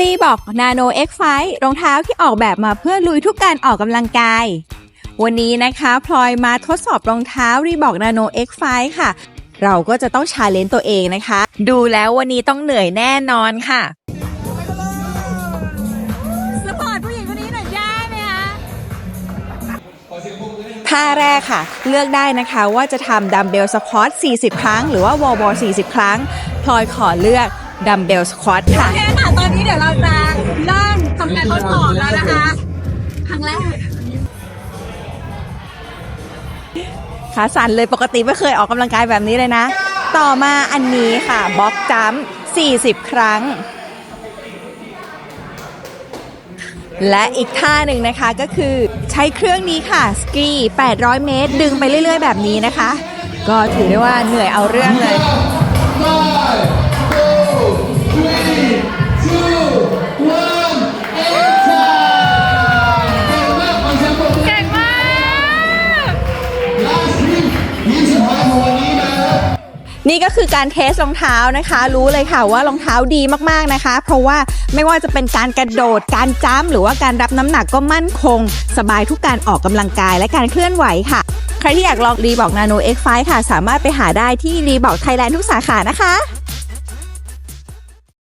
รีบอกนาโน X5 รองเท้าที่ออกแบบมาเพื่อลุยทุกการออกกำลังกาย วันนี้นะคะพลอยมาทดสอบรองเท้ารีบอกนาโน X5 ค่ะ เราก็จะต้องชาเลนจ์ตัวเองนะคะ ดูแล้ววันนี้ต้องเหนื่อยแน่นอนค่ะสปอร์ตผู้หญิงคนนี้หน่อยได้ไหมคะท่าแรกค่ะ เลือกได้นะคะว่าจะทำดัมเบลสควอต40 ครั้ง หรือว่าวอลบอล40 ครั้ง พลอยขอเลือกดัมเบลสควอตค่ะ เคค่ะตอนนี้เดี๋ยวเราจะเริ่มทำการทดสอบแล้วนะคะ ครั้งแรกขาสั่นเลยปกติไม่เคยออกกำลังกายแบบนี้เลยนะ ต่อมาอันนี้ค่ะบล็อกจัมป์40 ครั้ง และอีกท่าหนึ่งนะคะก็คือใช้เครื่องนี้ค่ะสกี 800 เมตร ดึงไปเรื่อยๆ แบบนี้นะคะ ก็ถือได้ว่าเหนื่อยเอาเรื่องเลย นี่ก็คือการเทสรองเท้านะคะ รู้เลยค่ะว่ารองเท้าดีมากๆนะคะ เพราะว่าไม่ว่าจะเป็นการกระโดด การจ้ำหรือว่าการรับน้ำหนักก็มั่นคง สบายทุกการออกกำลังกายและการเคลื่อนไหวค่ะ ใครที่อยากลองรีบอกนาโน X5 ค่ะ สามารถไปหาได้ที่รีบอกไทยแลนด์ทุกสาขานะคะ